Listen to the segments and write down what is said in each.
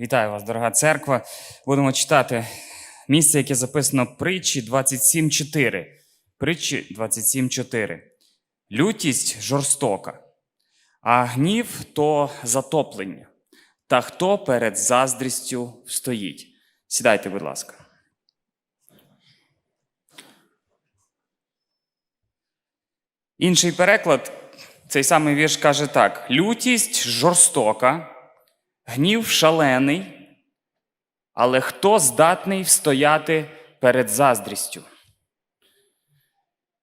Вітаю вас, дорога церква. Будемо читати місце, яке записано в притчі 27.4. Притчі 27.4. Лютість жорстока, а гнів то затоплення. Та хто перед заздрістю стоїть? Сідайте, будь ласка. Інший переклад, цей самий вірш каже так: лютість жорстока, гнів шалений, але хто здатний встояти перед заздрістю?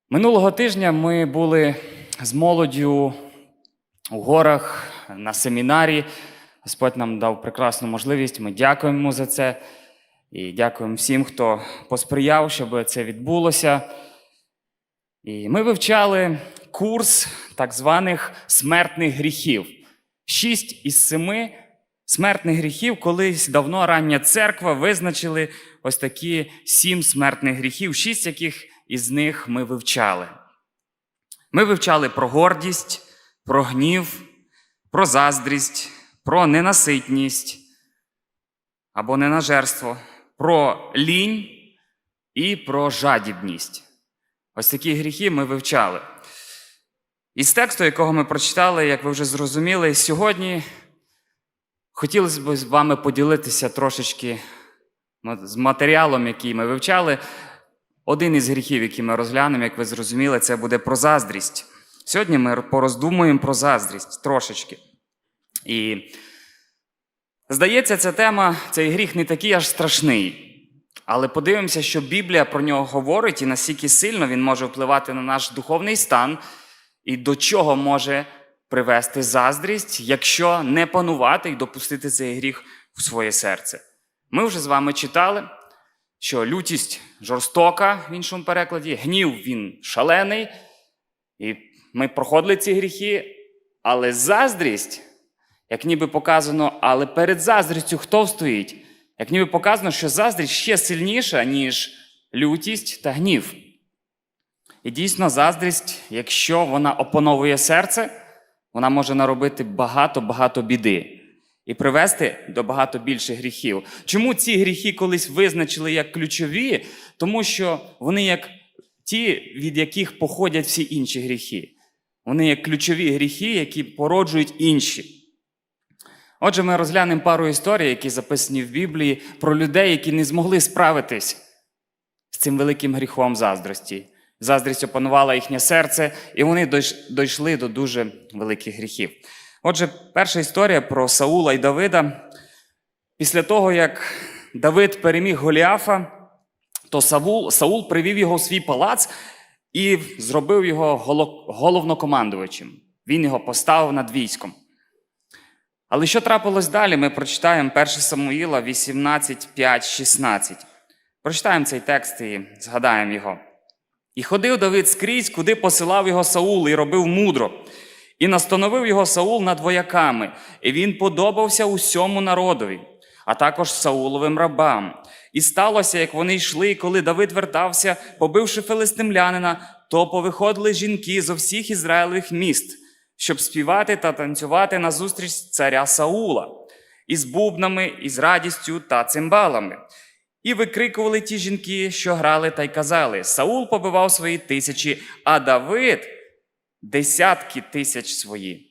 Минулого тижня ми були з молоддю у горах на семінарі. Господь нам дав прекрасну можливість. Ми дякуємо за це. І дякуємо всім, хто посприяв, щоб це відбулося. І ми вивчали курс так званих смертних гріхів. Шість із семи смертних гріхів колись давно рання церква визначили ось такі сім смертних гріхів, шість яких із них ми вивчали. Ми вивчали про гордість, про гнів, про заздрість, про ненаситність або ненажерство, про лінь і про жадібність. Ось такі гріхи ми вивчали. Із тексту, якого ми прочитали, як ви вже зрозуміли, сьогодні хотілося б з вами поділитися трошечки з матеріалом, який ми вивчали. Один із гріхів, які ми розглянемо, як ви зрозуміли, це буде про заздрість. Сьогодні ми пороздумуємо про заздрість трошечки. І здається, ця тема, цей гріх не такий аж страшний. Але подивимося, що Біблія про нього говорить і наскільки сильно він може впливати на наш духовний стан, і до чого може привести заздрість, якщо не панувати і допустити цей гріх в своє серце. Ми вже з вами читали, що лютість жорстока в іншому перекладі, гнів він шалений, і ми проходили ці гріхи, але заздрість, як ніби показано, але перед заздрістю хто стоїть? Як ніби показано, що заздрість ще сильніша, ніж лютість та гнів. І дійсно, заздрість, якщо вона опановує серце, вона може наробити багато-багато біди і привести до багато більших гріхів. Чому ці гріхи колись визначили як ключові? Тому що вони як ті, від яких походять всі інші гріхи. Вони як ключові гріхи, які породжують інші. Отже, ми розглянемо пару історій, які записані в Біблії, про людей, які не змогли справитись з цим великим гріхом заздрості. Заздрість опанувала їхнє серце, і вони дійшли до дуже великих гріхів. Отже, перша історія про Саула і Давида. Після того, як Давид переміг Голіафа, то Саул, Саул привів його в свій палац і зробив його головнокомандувачем. Він його поставив над військом. Але що трапилось далі? Ми прочитаємо 1 Самуїла 18, 5, 16. Прочитаємо цей текст і згадаємо його. І ходив Давид скрізь, куди посилав його Саул, і робив мудро. І настановив його Саул над вояками, і він подобався усьому народові, а також Сауловим рабам. І сталося, як вони йшли, коли Давид вертався, побивши филистимлянина, то повиходили жінки зо всіх ізраїлевих міст щоб співати та танцювати назустріч царя Саула із бубнами, із радістю та цимбалами. І викрикували ті жінки, що грали, та й казали: Саул побивав свої тисячі, а Давид десятки тисяч свої.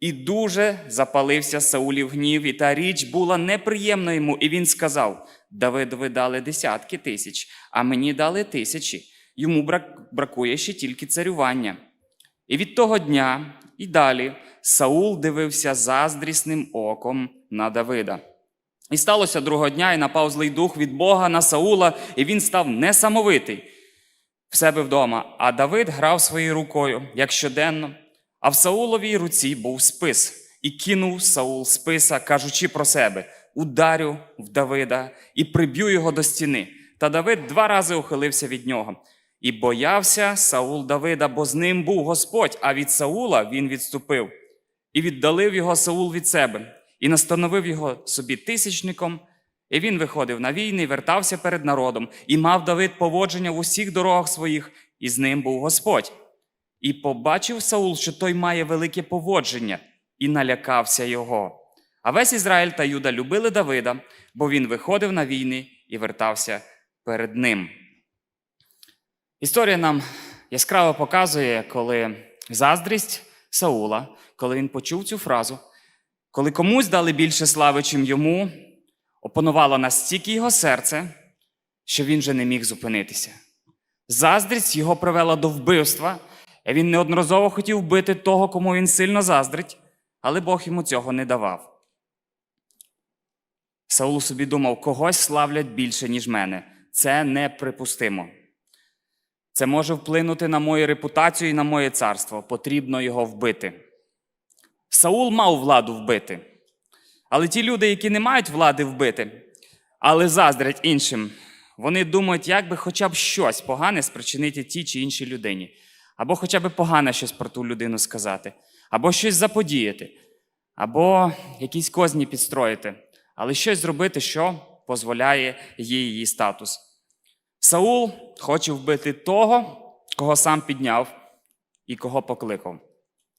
І дуже запалився Саулів гнів, і та річ була неприємна йому. І він сказав: Давидові дали десятки тисяч, а мені дали тисячі. Йому бракує ще тільки царювання. І від того дня і далі Саул дивився заздрісним оком на Давида. І сталося другого дня, і напав злий дух від Бога на Саула, і він став несамовитий в себе вдома. А Давид грав своєю рукою, як щоденно. А в Сауловій руці був спис, і кинув Саул списа, кажучи про себе: ударю в Давида і приб'ю його до стіни. Та Давид два рази ухилився від нього. І боявся Саул Давида, бо з ним був Господь, а від Саула він відступив, і віддалив його Саул від себе, і настановив його собі тисячником. І він виходив на війни, вертався перед народом, і мав Давид поводження в усіх дорогах своїх, і з ним був Господь. І побачив Саул, що той має велике поводження, і налякався його. А весь Ізраїль та Юда любили Давида, бо він виходив на війни і вертався перед ним. Історія нам яскраво показує, коли заздрість Саула, коли він почув цю фразу, коли комусь дали більше слави, чим йому, опанувало настільки його серце, що він вже не міг зупинитися. Заздрість його привела до вбивства, і він неодноразово хотів вбити того, кому він сильно заздрить, але Бог йому цього не давав. Саул собі думав, когось славлять більше, ніж мене. Це неприпустимо. Це може вплинути на мою репутацію і на моє царство. Потрібно його вбити. Саул мав владу вбити. Але ті люди, які не мають влади вбити, але заздрять іншим, вони думають, як би хоча б щось погане спричинити тій чи іншій людині, або хоча б погане щось про ту людину сказати, або щось заподіяти, або якісь козні підстроїти, але щось зробити, що дозволяє їй її статус. Саул хоче вбити того, кого сам підняв і кого покликав,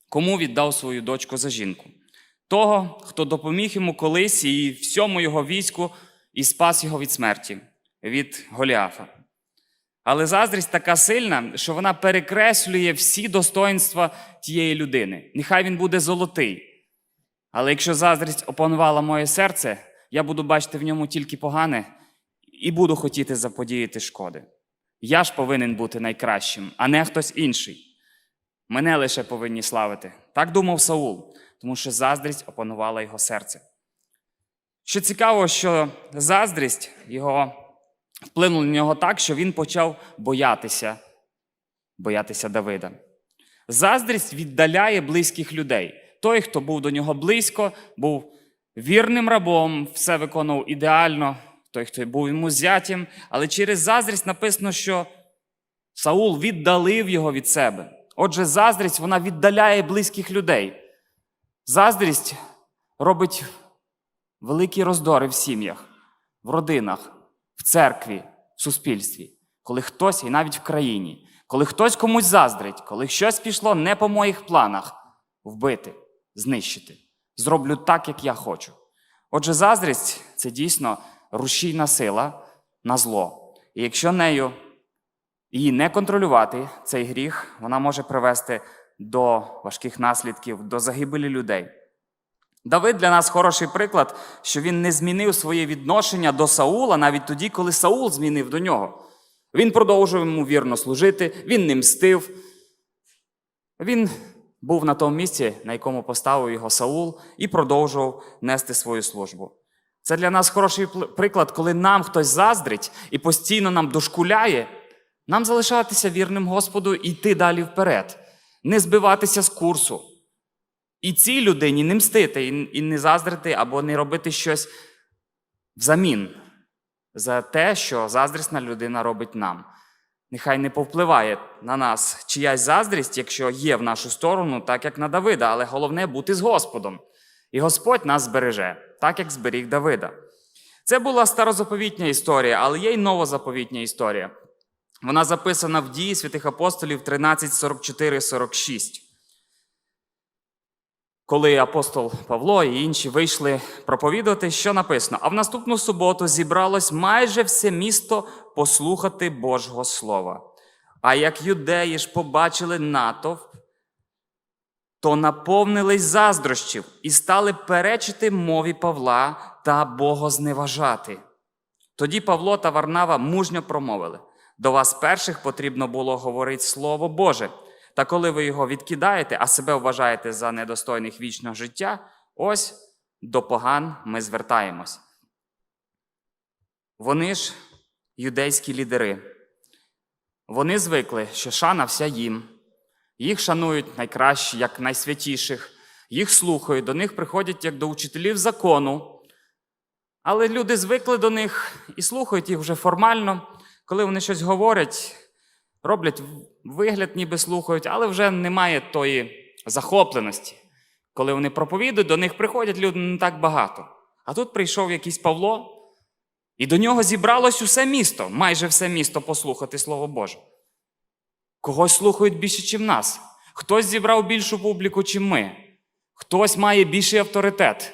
кому віддав свою дочку за жінку, того, хто допоміг йому колись і всьому його війську і спас його від смерті, від Голіафа. Але заздрість така сильна, що вона перекреслює всі достоинства тієї людини. Нехай він буде золотий. Але якщо заздрість опанувала моє серце, я буду бачити в ньому тільки погане і буду хотіти заподіяти шкоди. Я ж повинен бути найкращим, а не хтось інший. Мене лише повинні славити. Так думав Саул, тому що заздрість опанувала його серце. Що цікаво, що заздрість його вплинула на нього так, що він почав боятися, боятися Давида. Заздрість віддаляє близьких людей. Той, хто був до нього близько, був вірним рабом, все виконував ідеально, той, хто був йому зятям, але через заздрість написано, що Саул віддалив його від себе. Отже, заздрість вона віддаляє близьких людей. Заздрість робить великі роздори в сім'ях, в родинах, в церкві, в суспільстві, коли хтось, і навіть в країні, коли хтось комусь заздрить, коли щось пішло не по моїх планах вбити, знищити. Зроблю так, як я хочу. Отже, заздрість це дійсно рушійна сила на зло. І якщо нею її не контролювати, цей гріх, вона може привести до важких наслідків, до загибелі людей. Давид для нас хороший приклад, що він не змінив своє відношення до Саула навіть тоді, коли Саул змінив до нього. Він продовжував йому вірно служити, він не мстив. Він був на тому місці, на якому поставив його Саул, і продовжував нести свою службу. Це для нас хороший приклад, коли нам хтось заздрить і постійно нам дошкуляє, нам залишатися вірним Господу і йти далі вперед, не збиватися з курсу. І цій людині не мстити, і не заздрити або не робити щось взамін за те, що заздрісна людина робить нам. Нехай не повпливає на нас чиясь заздрість, якщо є в нашу сторону, так як на Давида, але головне бути з Господом. І Господь нас збереже, так як зберіг Давида. Це була старозаповітня історія, але є й новозаповітня історія. Вона записана в дії святих апостолів 13.44-46. Коли апостол Павло і інші вийшли проповідувати, що написано: а в наступну суботу зібралось майже все місто послухати Божого Слова. А як юдеї ж побачили натовп, то наповнились заздрощів і стали перечити мові Павла та богозневажати. Тоді Павло та Варнава мужньо промовили: до вас перших потрібно було говорити Слово Боже. Та коли ви його відкидаєте, а себе вважаєте за недостойних вічного життя, ось до поган ми звертаємось. Вони ж юдейські лідери. Вони звикли, що шана вся їм. Їх шанують найкращі, як найсвятіших, їх слухають, до них приходять як до учителів закону. Але люди звикли до них і слухають їх вже формально, коли вони щось говорять, роблять вигляд, ніби слухають, але вже немає тої захопленості. Коли вони проповідують, до них приходять люди не так багато. А тут прийшов якийсь Павло, і до нього зібралось усе місто, майже все місто послухати Слово Боже. Когось слухають більше, ніж нас. Хтось зібрав більшу публіку, чим ми. Хтось має більший авторитет.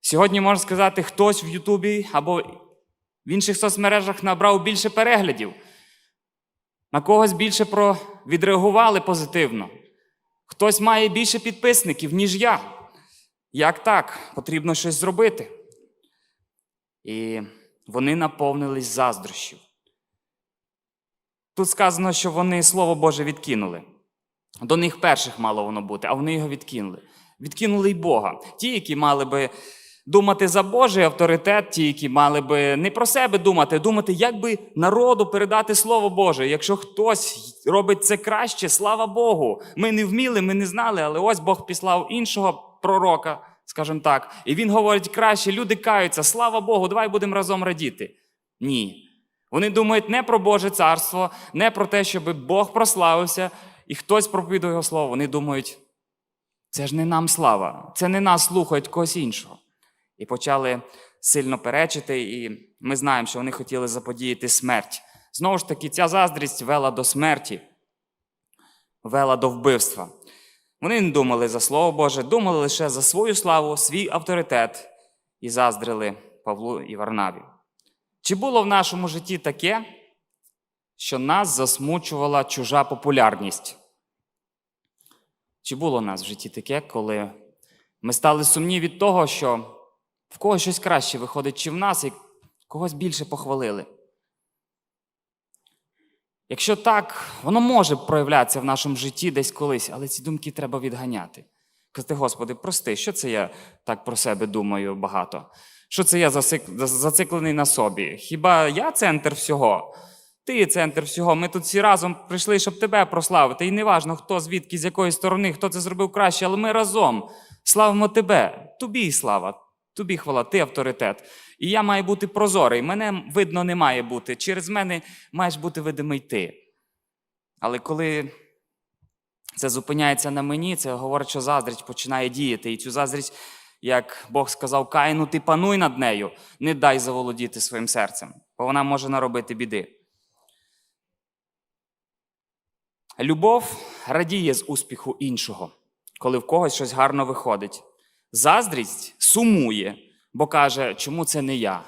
Сьогодні можна сказати, хтось в Ютубі або в інших соцмережах набрав більше переглядів. На когось більше про... відреагували позитивно. Хтось має більше підписників, ніж я. Як так? Потрібно щось зробити. І вони наповнились заздрощів. Тут сказано, що вони Слово Боже відкинули. До них перших мало воно бути, а вони його відкинули. Відкинули й Бога. Ті, які мали би думати за Божий авторитет, ті, які мали би не про себе думати, думати, як би народу передати Слово Боже. Якщо хтось робить це краще, слава Богу. Ми не вміли, ми не знали, але ось Бог післав іншого пророка, скажімо так, і він говорить краще, люди каються, слава Богу, давай будемо разом радіти. Ні. Вони думають не про Боже царство, не про те, щоб Бог прославився і хтось проповідує його слово. Вони думають, це ж не нам слава, це не нас слухають когось іншого. І почали сильно перечити, і ми знаємо, що вони хотіли заподіяти смерть. Знову ж таки, ця заздрість вела до смерті, вела до вбивства. Вони не думали за Слово Боже, думали лише за свою славу, свій авторитет і заздрили Павлу і Варнаві. Чи було в нашому житті таке, що нас засмучувала чужа популярність? Чи було в нас в житті таке, коли ми стали сумні від того, що в когось щось краще виходить, чи в нас, і когось більше похвалили? Якщо так, воно може проявлятися в нашому житті десь колись, але ці думки треба відганяти. Казати, Господи, прости, що це я так про себе думаю багато? Що це я зациклений на собі? Хіба я центр всього? Ти центр всього. Ми тут всі разом прийшли, щоб тебе прославити. І неважно, хто звідки, з якої сторони, хто це зробив краще, але ми разом славимо тебе. Тобі слава, тобі хвала, ти авторитет. І я маю бути прозорий. Мене видно не має бути. Через мене маєш бути видимий ти. Але коли це зупиняється на мені, це говорить, що заздрість починає діяти. І цю заздрість, як Бог сказав Каїну, ти пануй над нею, не дай заволодіти своїм серцем, бо вона може наробити біди. Любов радіє з успіху іншого, коли в когось щось гарно виходить. Заздрість сумує, бо каже, чому це не я?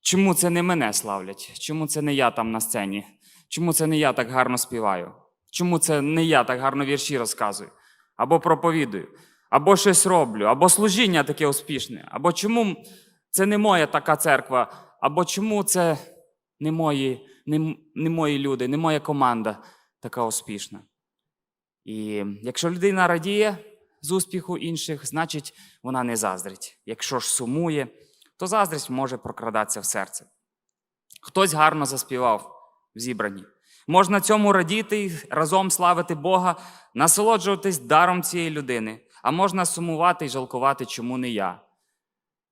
Чому це не мене славлять? Чому це не я там на сцені? Чому це не я так гарно співаю? Чому це не я так гарно вірші розказую? Або проповідую, або щось роблю, або служіння таке успішне, або чому це не моя така церква, або чому це не мої, не, не мої люди, не моя команда така успішна. І якщо людина радіє з успіху інших, значить вона не заздрить. Якщо ж сумує, то заздрість може прокрадатися в серце. Хтось гарно заспівав в зібранні. Можна цьому радіти і разом славити Бога, насолоджуватись даром цієї людини, а можна сумувати і жалкувати, чому не я.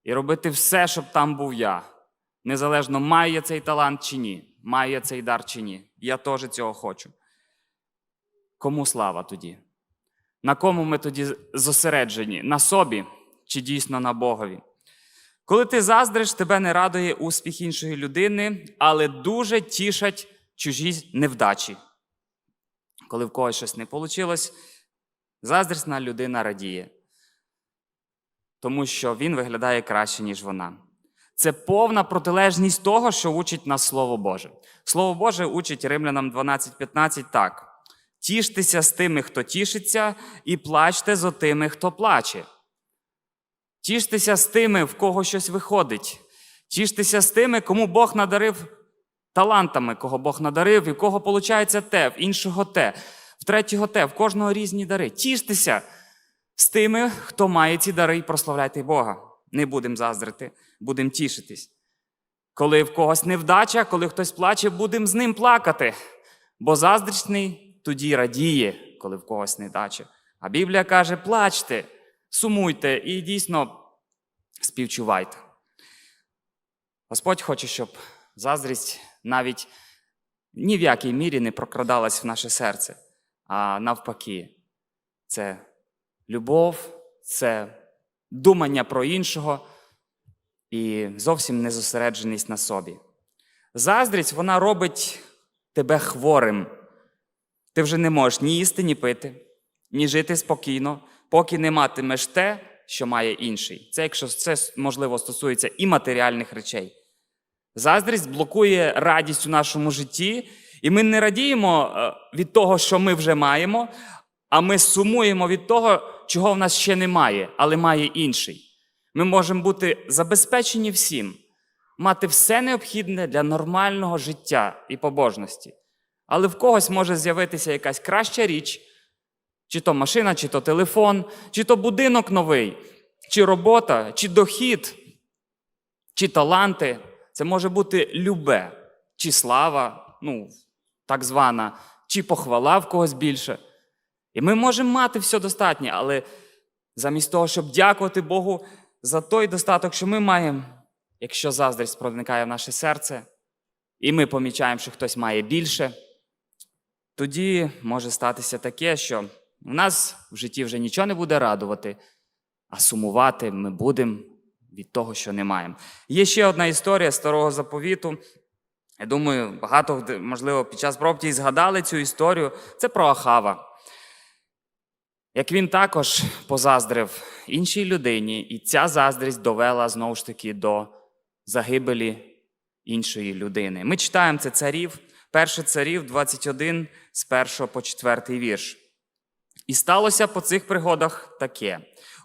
І робити все, щоб там був я. Незалежно, маю я цей талант чи ні, маю я цей дар чи ні. Я теж цього хочу. Кому слава тоді? На кому ми тоді зосереджені? На собі чи дійсно на Богові? Коли ти заздриш, тебе не радує успіх іншої людини, але дуже тішать чужі невдачі. Коли в когось щось не вийшло, заздрісна людина радіє, тому що він виглядає краще, ніж вона. Це повна протилежність того, що учить нас Слово Боже. Слово Боже учить римлянам 12.15 так. Тіштеся з тими, хто тішиться, і плачте з тими, хто плаче. Тіштеся з тими, в кого щось виходить. Тіштеся з тими, кому Бог надарив талантами, кого Бог надарив, і в кого виходить те, в іншого те, в третього те, в кожного різні дари. Тіштеся з тими, хто має ці дари, і прославляйте Бога. Не будемо заздрити, будемо тішитись. Коли в когось невдача, коли хтось плаче, будемо з ним плакати. Бо заздрісний тоді радіє, коли в когось невдача. А Біблія каже: плачте, сумуйте і дійсно співчувайте. Господь хоче, щоб заздрість навіть ні в якій мірі не прокрадалась в наше серце, а навпаки, це любов, це думання про іншого і зовсім не зосередженість на собі. Заздрість вона робить тебе хворим. Ти вже не можеш ні їсти, ні пити, ні жити спокійно, поки не матимеш те, що має інший. Це якщо це можливо стосується і матеріальних речей. Заздрість блокує радість у нашому житті, і ми не радіємо е, від того, що ми вже маємо, а ми сумуємо від того, чого в нас ще немає, але має інший. Ми можемо бути забезпечені всім, мати все необхідне для нормального життя і побожності. Але в когось може з'явитися якась краща річ, чи то машина, чи то телефон, чи то будинок новий, чи робота, чи дохід, чи таланти. Це може бути любе, чи слава, ну, так звана, чи похвала в когось більше. І ми можемо мати все достатнє, але замість того, щоб дякувати Богу за той достаток, що ми маємо, якщо заздрість проникає в наше серце, і ми помічаємо, що хтось має більше, тоді може статися таке, що в нас в житті вже нічого не буде радувати, а сумувати ми будемо від того, що не маємо. Є ще одна історія старого заповіту. Я думаю, багато, можливо, під час проповіді згадали цю історію. Це про Ахава. Як він також позаздрив іншій людині, і ця заздрість довела знову ж таки до загибелі іншої людини. Ми читаємо це царів, перше царів 21 з 1 по 4 вірш. І сталося по цих пригодах таке: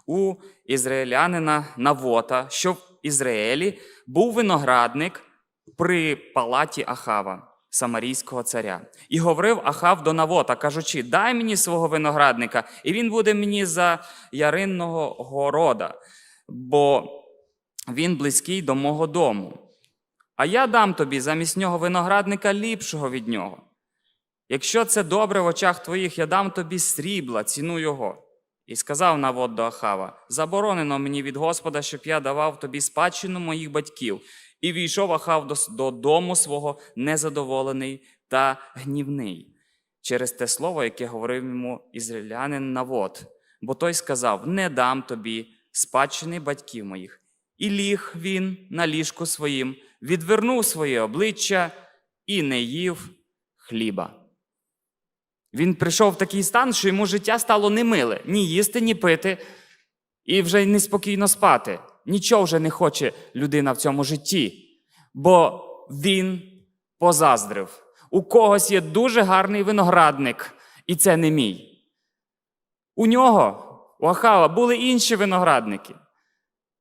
у ізраїлянина Навота, що в Ізраїлі був виноградник при палаті Ахава, самарійського царя. І говорив Ахав до Навота, кажучи: Дай мені свого виноградника, і він буде мені за яринного города, бо він близький до мого дому. А я дам тобі замість нього виноградника ліпшого від нього. Якщо це добре в очах твоїх, я дам тобі срібла, ціну його. І сказав Навод до Ахава: Заборонено мені від Господа, щоб я давав тобі спадщину моїх батьків. І війшов Ахав до, до дому свого незадоволений та гнівний через те слово, яке говорив йому ізраїлянин Навод. Бо той сказав: Не дам тобі спадщини батьків моїх. І ліг він на ліжку своїм, відвернув своє обличчя і не їв хліба. Він прийшов в такий стан, що йому життя стало немиле ні їсти, ні пити, і вже неспокійно спати. Нічого вже не хоче людина в цьому житті, бо він позаздрив. У когось є дуже гарний виноградник, і це не мій. У нього, у Ахава, були інші виноградники.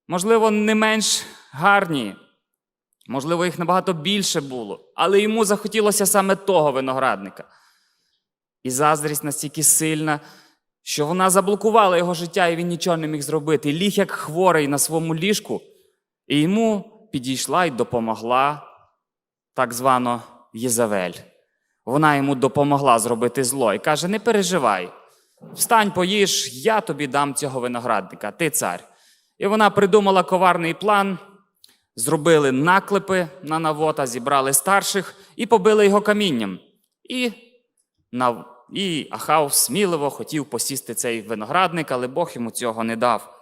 Можливо, не менш гарні, можливо, їх набагато більше було, але йому захотілося саме того виноградника. І заздрість настільки сильна, що вона заблокувала його життя, і він нічого не міг зробити. Ліг як хворий на своєму ліжку, і йому підійшла і допомогла так звано Єзавель. Вона йому допомогла зробити зло і каже: Не переживай, встань, поїж, я тобі дам цього виноградника, ти цар. І вона придумала коварний план, зробили наклепи на Навота, зібрали старших і побили його камінням. І на... І Ахав сміливо хотів посісти цей виноградник, але Бог йому цього не дав.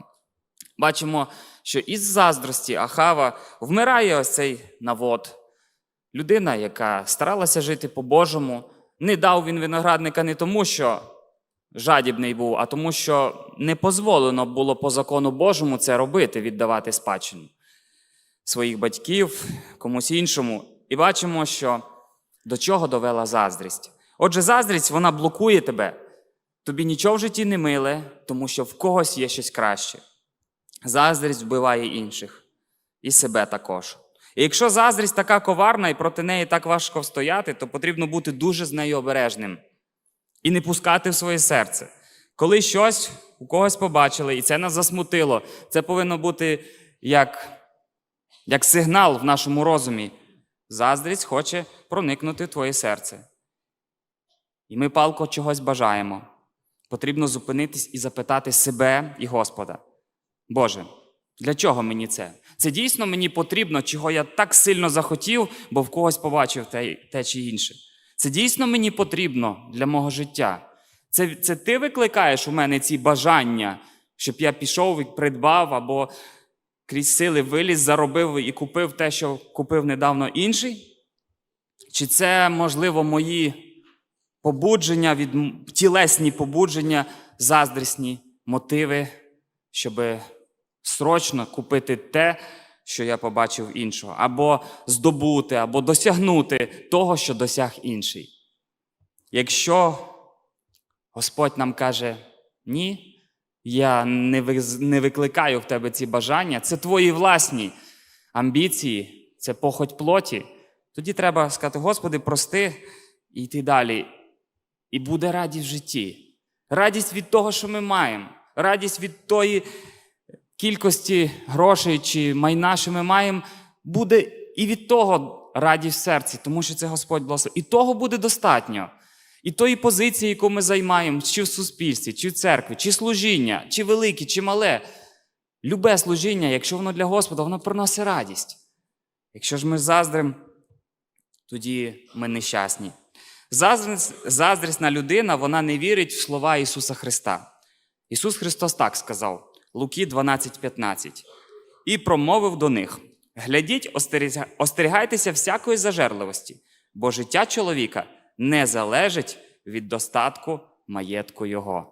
Бачимо, що із заздрості Ахава вмирає ось цей навод. Людина, яка старалася жити по-божому, не дав він виноградника не тому, що жадібний був, а тому, що не дозволено було по закону Божому це робити, віддавати спадщину своїх батьків, комусь іншому. І бачимо, що до чого довела заздрість. Отже, заздрість вона блокує тебе. Тобі нічого в житті не миле, тому що в когось є щось краще. Заздрість вбиває інших і себе також. І якщо заздрість така коварна і проти неї так важко встояти, то потрібно бути дуже з нею обережним і не пускати в своє серце. Коли щось у когось побачили, і це нас засмутило, це повинно бути як, як сигнал в нашому розумі. Заздрість хоче проникнути в твоє серце. І ми палко чогось бажаємо. Потрібно зупинитись і запитати себе і Господа. Боже, для чого мені це? Це дійсно мені потрібно, чого я так сильно захотів, бо в когось побачив те, те чи інше. Це дійсно мені потрібно для мого життя. Це, це ти викликаєш у мене ці бажання, щоб я пішов і придбав або крізь сили виліз, заробив і купив те, що купив недавно інший? Чи це, можливо, мої побудження, від, тілесні побудження, заздрісні мотиви, щоб срочно купити те, що я побачив іншого, або здобути, або досягнути того, що досяг інший. Якщо Господь нам каже ні, я не викликаю в тебе ці бажання, це твої власні амбіції, це похоть плоті, тоді треба сказати: Господи, прости і йти далі. І буде радість в житті. Радість від того, що ми маємо, радість від тої кількості грошей чи майна, що ми маємо, буде і від того радість в серці, тому що це Господь благословив. І того буде достатньо. І тої позиції, яку ми займаємо, чи в суспільстві, чи в церкві, чи служіння, чи велике, чи мале. Любе служіння, якщо воно для Господа, воно приносить радість. Якщо ж ми заздрим, тоді ми нещасні. Заздрісна людина, вона не вірить в слова Ісуса Христа. Ісус Христос так сказав, Луки 12:15. І промовив до них: Глядіть, остерігайтеся всякої зажерливості, бо життя чоловіка не залежить від достатку маєтку Його.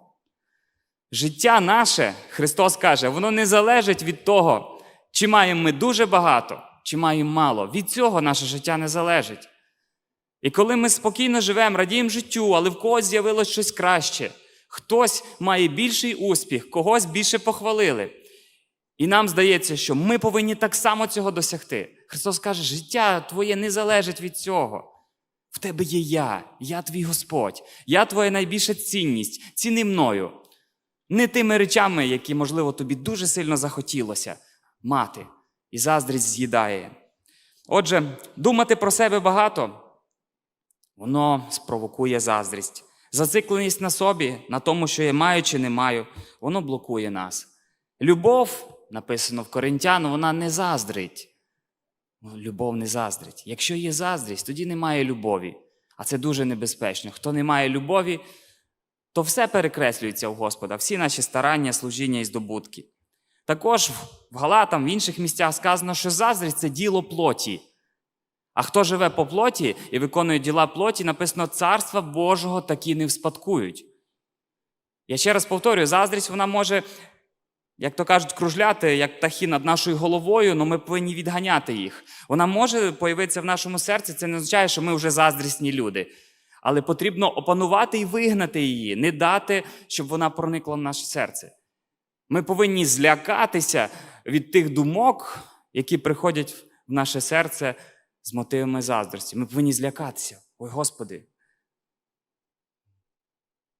Життя наше, Христос каже, воно не залежить від того, чи маємо ми дуже багато, чи маємо мало. Від цього наше життя не залежить. І коли ми спокійно живемо, радіємо життю, але в когось з'явилось щось краще, хтось має більший успіх, когось більше похвалили. І нам здається, що ми повинні так само цього досягти. Христос каже, життя твоє не залежить від цього. В тебе є я, я твій Господь, я твоя найбільша цінність, ціни мною. Не тими речами, які, можливо, тобі дуже сильно захотілося мати, і заздрість з'їдає. Отже, думати про себе багато, воно спровокує заздрість. Зацикленість на собі, на тому, що я маю чи не маю, воно блокує нас. Любов, написано в Коринтяну, вона не заздрить. Любов не заздрить. Якщо є заздрість, тоді немає любові. А це дуже небезпечно. Хто не має любові, то все перекреслюється у Господа, всі наші старання, служіння і здобутки. Також в Галатам, в інших місцях сказано, що заздрість це діло плоті. А хто живе по плоті і виконує діла плоті, написано, царства Божого такі не вспадкують. Я ще раз повторюю, заздрість вона може, як то кажуть, кружляти, як птахи над нашою головою, але ми повинні відганяти їх. Вона може появитися в нашому серці, це не означає, що ми вже заздрісні люди. Але потрібно опанувати і вигнати її, не дати, щоб вона проникла в наше серце. Ми повинні злякатися від тих думок, які приходять в наше серце з мотивами заздрості. Ми повинні злякатися. Ой, Господи,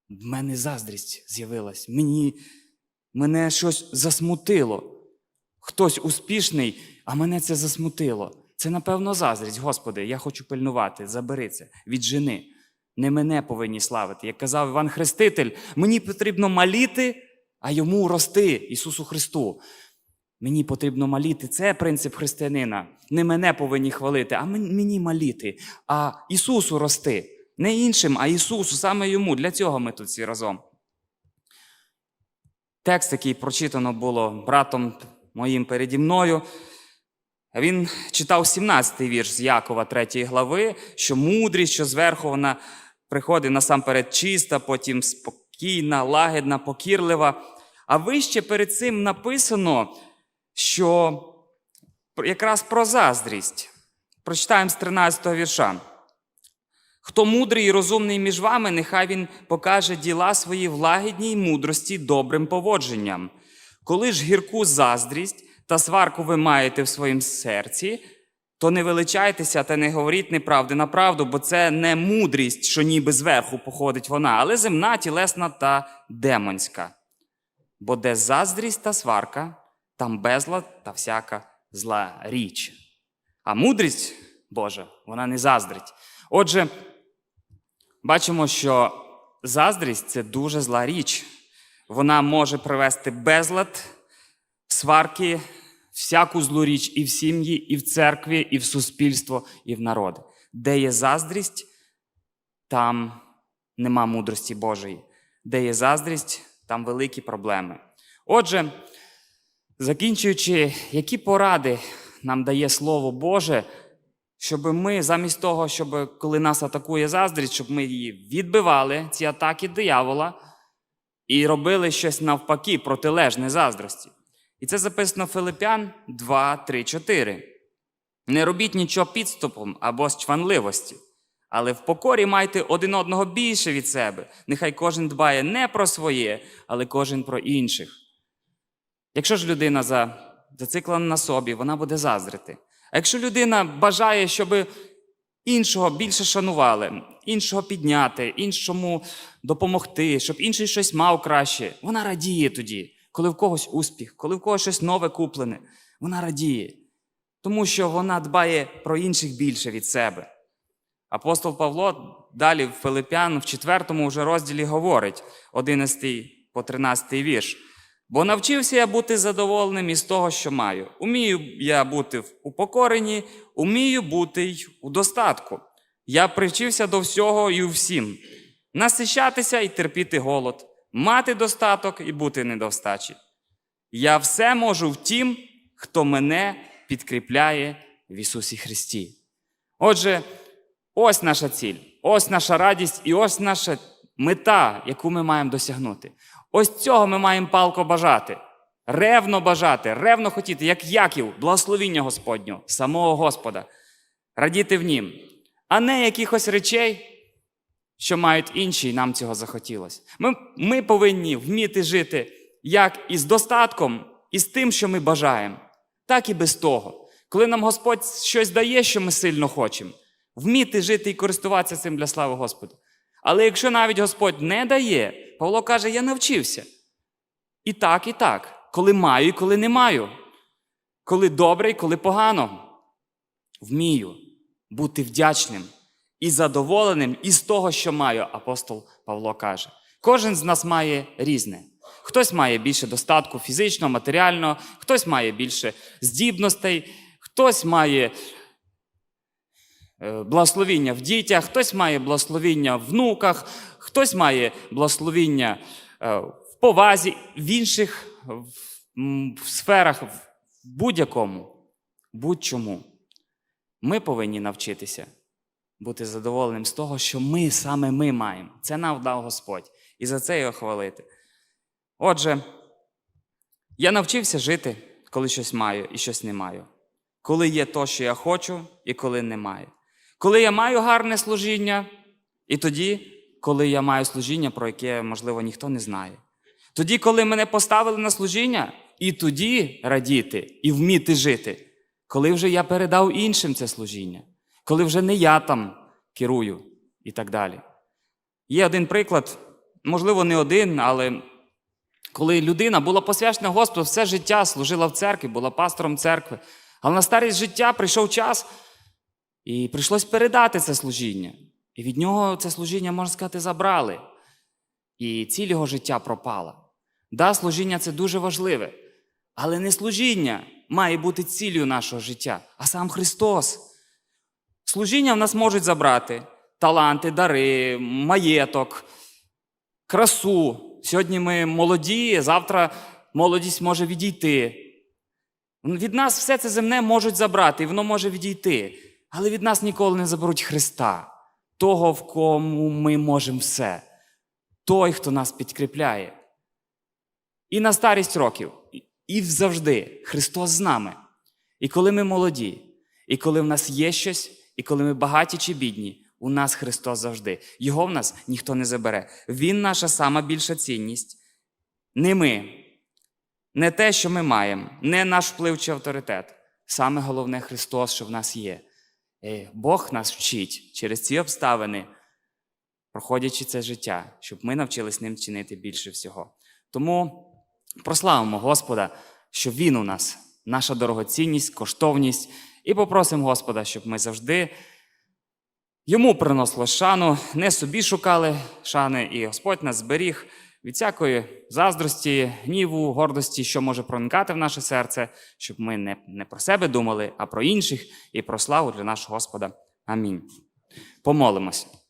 в мене заздрість з'явилась. Мені, мене щось засмутило. Хтось успішний, а мене це засмутило. Це, напевно, заздрість. Господи, я хочу пильнувати, забери це від жени. Не мене повинні славити. Як казав Іван Хреститель, мені потрібно маліти, а йому рости Ісусу Христу. Мені потрібно маліти. Це принцип християнина. Не мене повинні хвалити, а мені маліти, а Ісусу рости. Не іншим, а Ісусу, саме йому. Для цього ми тут всі разом. Текст, який прочитано було братом моїм переді мною, він читав 17-й вірш з Якова 3 глави, що мудрість, що зверху вона приходить насамперед чиста, потім спокійна, лагідна, покірлива. А вище перед цим написано, що якраз про заздрість. Прочитаємо з 13 вірша. Хто мудрий і розумний між вами, нехай він покаже діла свої в лагідній мудрості добрим поводженням. Коли ж гірку заздрість та сварку ви маєте в своїм серці, то не величайтеся та не говоріть неправди на правду, бо це не мудрість, що ніби зверху походить вона, але земна, тілесна та демонська. Бо де заздрість та сварка, там безлад та всяка зла річ. А мудрість Божа, вона не заздрить. Отже, бачимо, що заздрість це дуже зла річ. Вона може привести безлад, сварки, всяку злу річ і в сім'ї, і в церкві, і в суспільство, і в народ. Де є заздрість, там нема мудрості Божої. Де є заздрість, там великі проблеми. Отже, закінчуючи, які поради нам дає Слово Боже, щоб ми замість того, щоб коли нас атакує заздрість, щоб ми її відбивали, ці атаки диявола, і робили щось навпаки, протилежне заздрості. І це записано Филипян 2, 3, 4. Не робіть нічого підступом або з чванливості, але в покорі майте один одного більше від себе. Нехай кожен дбає не про своє, але кожен про інших. Якщо ж людина за, зациклена на собі, вона буде заздрити. Якщо людина бажає, щоб іншого більше шанували, іншого підняти, іншому допомогти, щоб інший щось мав краще, вона радіє тоді, коли в когось успіх, коли в когось щось нове куплене, вона радіє, тому що вона дбає про інших більше від себе. Апостол Павло далі в Филипян в 4 вже розділі говорить, 11 по 13 вірш. Бо навчився я бути задоволеним із того, що маю. Умію я бути в упокоренні, умію бути й у достатку. Я привчився до всього і у всім. Насищатися і терпіти голод, мати достаток і бути недостачі. Я все можу в тім, хто мене підкріпляє в Ісусі Христі. Отже, ось наша ціль, ось наша радість і ось наша мета, яку ми маємо досягнути. Ось цього ми маємо палко бажати, ревно бажати, ревно хотіти, як Яків, благословіння Господнього, самого Господа, радіти в нім, а не якихось речей, що мають інші, і нам цього захотілося. Ми, ми повинні вміти жити як із достатком, і з тим, що ми бажаємо, так і без того. Коли нам Господь щось дає, що ми сильно хочемо, вміти жити і користуватися цим для слави Господу. Але якщо навіть Господь не дає, Павло каже: я навчився. І так, і так, коли маю, і коли не маю, коли добре, і коли погано. Вмію бути вдячним і задоволеним із того, що маю, апостол Павло каже. Кожен з нас має різне. Хтось має більше достатку фізичного, матеріального, хтось має більше здібностей, хтось має е, благословіння в дітях, хтось має благословіння в внуках, хтось має благословіння е, в повазі, в інших в сферах, в будь-якому, будь-чому. Ми повинні навчитися бути задоволеним з того, що ми саме ми маємо. Це нам дав Господь. І за це його хвалити. Отже, я навчився жити, коли щось маю і щось не маю. Коли є то, що я хочу, і коли немає. Коли я маю гарне служіння, і тоді, коли я маю служіння, про яке, можливо, ніхто не знає. Тоді, коли мене поставили на служіння, і тоді радіти і вміти жити, коли вже я передав іншим це служіння, коли вже не я там керую і так далі. Є один приклад, можливо, не один, але коли людина була посвячена Господу все життя, служила в церкві, була пастором церкви, але на старість життя прийшов час, і прийшлось передати це служіння. І від нього це служіння, можна сказати, забрали. І ціль його життя пропала. Да, служіння це дуже важливе, але не служіння має бути ціллю нашого життя, а сам Христос. Служіння в нас можуть забрати таланти, дари, маєток, красу. Сьогодні ми молоді, завтра молодість може відійти. Від нас все це земне можуть забрати, і воно може відійти. Але від нас ніколи не заберуть Христа, того, в кому ми можемо все, той, хто нас підкріпляє. І на старість років, і завжди Христос з нами. І коли ми молоді, і коли в нас є щось, і коли ми багаті чи бідні, у нас Христос завжди. Його в нас ніхто не забере. Він наша сама більша цінність. Не ми, не те, що ми маємо, не наш вплив чи авторитет. Саме головне Христос, що в нас є. Бог нас вчить через ці обставини, проходячи це життя, щоб ми навчились ним чинити більше всього. Тому прославимо Господа, що Він у нас, наша дорогоцінність, коштовність, і попросимо Господа, щоб ми завжди йому приносили шану, не собі шукали шани, і Господь нас зберіг від всякої заздрості, гніву, гордості, що може проникати в наше серце, щоб ми не, не про себе думали, а про інших і про славу для нашого Господа. Амінь. Помолимось.